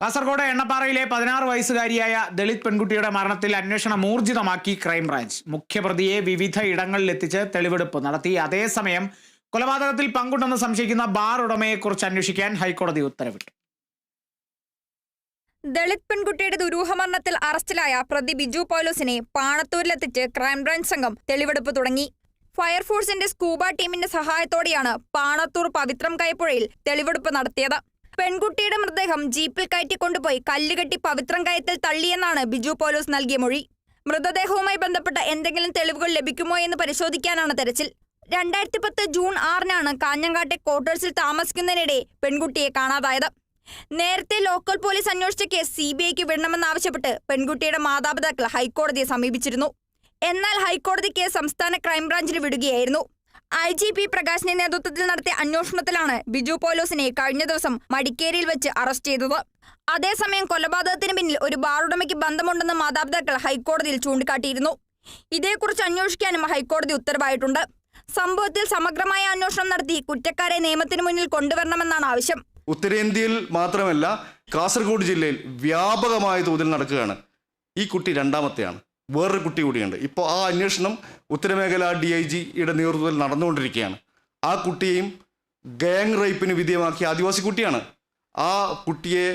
കാസർഗോഡ് എണ്ണപ്പാറയിലെ പതിനാറ് വയസ്സുകാരിയായ ദളിത് പെൺകുട്ടിയുടെ മരണത്തിൽ അന്വേഷണം ഊർജിതമാക്കി ക്രൈംബ്രാഞ്ച് മുഖ്യപ്രതിയെ വിവിധ ഇടങ്ങളിലെത്തിച്ച് തെളിവെടുപ്പ് നടത്തി. അതേസമയം കൊലപാതകത്തിൽ പങ്കുണ്ടെന്ന് സംശയിക്കുന്ന ബാർ ഉടമയെക്കുറിച്ച് അന്വേഷിക്കാൻ ഹൈക്കോടതി ഉത്തരവിട്ടു. ദളിത് പെൺകുട്ടിയുടെ ദുരൂഹമരണത്തിൽ അറസ്റ്റിലായ പ്രതി ബിജു പോലോസിനെ പാണത്തൂരിലെത്തിച്ച് ക്രൈംബ്രാഞ്ച് സംഘം തെളിവെടുപ്പ് തുടങ്ങി. ഫയർഫോഴ്സിന്റെ സ്കൂബ ടീമിന്റെ സഹായത്തോടെയാണ് പാണത്തൂർ പവിത്രം കൈപ്പുഴയിൽ തെളിവെടുപ്പ് നടത്തിയത്. പെൺകുട്ടിയുടെ മൃതദേഹം ജീപ്പിൽ കയറ്റിക്കൊണ്ടുപോയി കല്ലുകെട്ടി പവിത്രം കയത്തിൽ തള്ളിയെന്നാണ് ബിജു പോലോസ് നൽകിയ മൊഴി. മൃതദേഹവുമായി ബന്ധപ്പെട്ട എന്തെങ്കിലും തെളിവുകൾ ലഭിക്കുമോ എന്ന് പരിശോധിക്കാനാണ് തെരച്ചിൽ. രണ്ടായിരത്തി പത്ത് ജൂൺ ആറിനാണ് കാഞ്ഞങ്ങാട്ടെ ക്വാർട്ടേഴ്സിൽ താമസിക്കുന്നതിനിടെ പെൺകുട്ടിയെ കാണാതായത്. നേരത്തെ ലോക്കൽ പോലീസ് അന്വേഷിച്ച കേസ് സി ബി ഐക്ക് വിടണമെന്നാവശ്യപ്പെട്ട് പെൺകുട്ടിയുടെ മാതാപിതാക്കൾ ഹൈക്കോടതിയെ സമീപിച്ചിരുന്നു. എന്നാൽ ഹൈക്കോടതി കേസ് സംസ്ഥാന ക്രൈംബ്രാഞ്ചിന് വിടുകയായിരുന്നു. ഐ ജി പി പ്രകാശിന്റെ നേതൃത്വത്തിൽ നടത്തിയ അന്വേഷണത്തിലാണ് ബിജു പോലോസിനെ കഴിഞ്ഞ ദിവസം മടിക്കേരിയിൽ വെച്ച് അറസ്റ്റ് ചെയ്തത്. അതേസമയം കൊലപാതകത്തിന് പിന്നിൽ ഒരു ബാറുടമയ്ക്ക് ബന്ധമുണ്ടെന്ന് മാതാപിതാക്കൾ ഹൈക്കോടതിയിൽ ചൂണ്ടിക്കാട്ടിയിരുന്നു. ഇതേക്കുറിച്ച് അന്വേഷിക്കാനും ഹൈക്കോടതി ഉത്തരവായിട്ടുണ്ട്. സംഭവത്തിൽ സമഗ്രമായ അന്വേഷണം നടത്തി കുറ്റക്കാരെ നിയമത്തിന് മുന്നിൽ കൊണ്ടുവരണമെന്നാണ് ആവശ്യം. ഉത്തരേന്ത്യയിൽ മാത്രമല്ല കാസർഗോഡ് ജില്ലയിൽ വ്യാപകമായ തോതിൽ നടക്കുകയാണ്. ഈ കുട്ടി രണ്ടാമത്തെയാണ്. വേറൊരു കുട്ടി കൂടിയുണ്ട്. ഇപ്പോൾ ആ അന്വേഷണം ഉത്തരമേഖല ഡി ഐ ജിയുടെ നേതൃത്വത്തിൽ നടന്നുകൊണ്ടിരിക്കുകയാണ്. ആ കുട്ടിയെയും ഗാങ് റേപ്പിന് വിധേയമാക്കിയ ആദിവാസി കുട്ടിയാണ്. ആ കുട്ടിയെ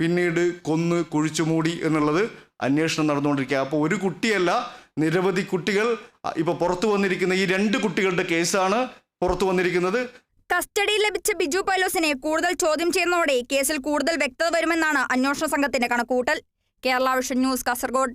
പിന്നീട് കൊന്ന് കുഴിച്ചു മൂടി എന്നുള്ളത് അന്വേഷണം നടന്നുകൊണ്ടിരിക്കുക. അപ്പോൾ ഒരു കുട്ടിയല്ല നിരവധി കുട്ടികൾ ഇപ്പോൾ പുറത്തു വന്നിരിക്കുന്ന ഈ രണ്ട് കുട്ടികളുടെ കേസാണ് പുറത്തു വന്നിരിക്കുന്നത്. കസ്റ്റഡിയിൽ ലഭിച്ച ബിജു പൈലോസിനെ കൂടുതൽ ചോദ്യം ചെയ്യുന്നതോടെ കേസിൽ കൂടുതൽ വ്യക്തത വരുമെന്നാണ് അന്വേഷണ സംഘത്തിന്റെ കണക്കൂട്ടൽ കേരള വിഷൻ ന്യൂസ് കാസർഗോഡ്.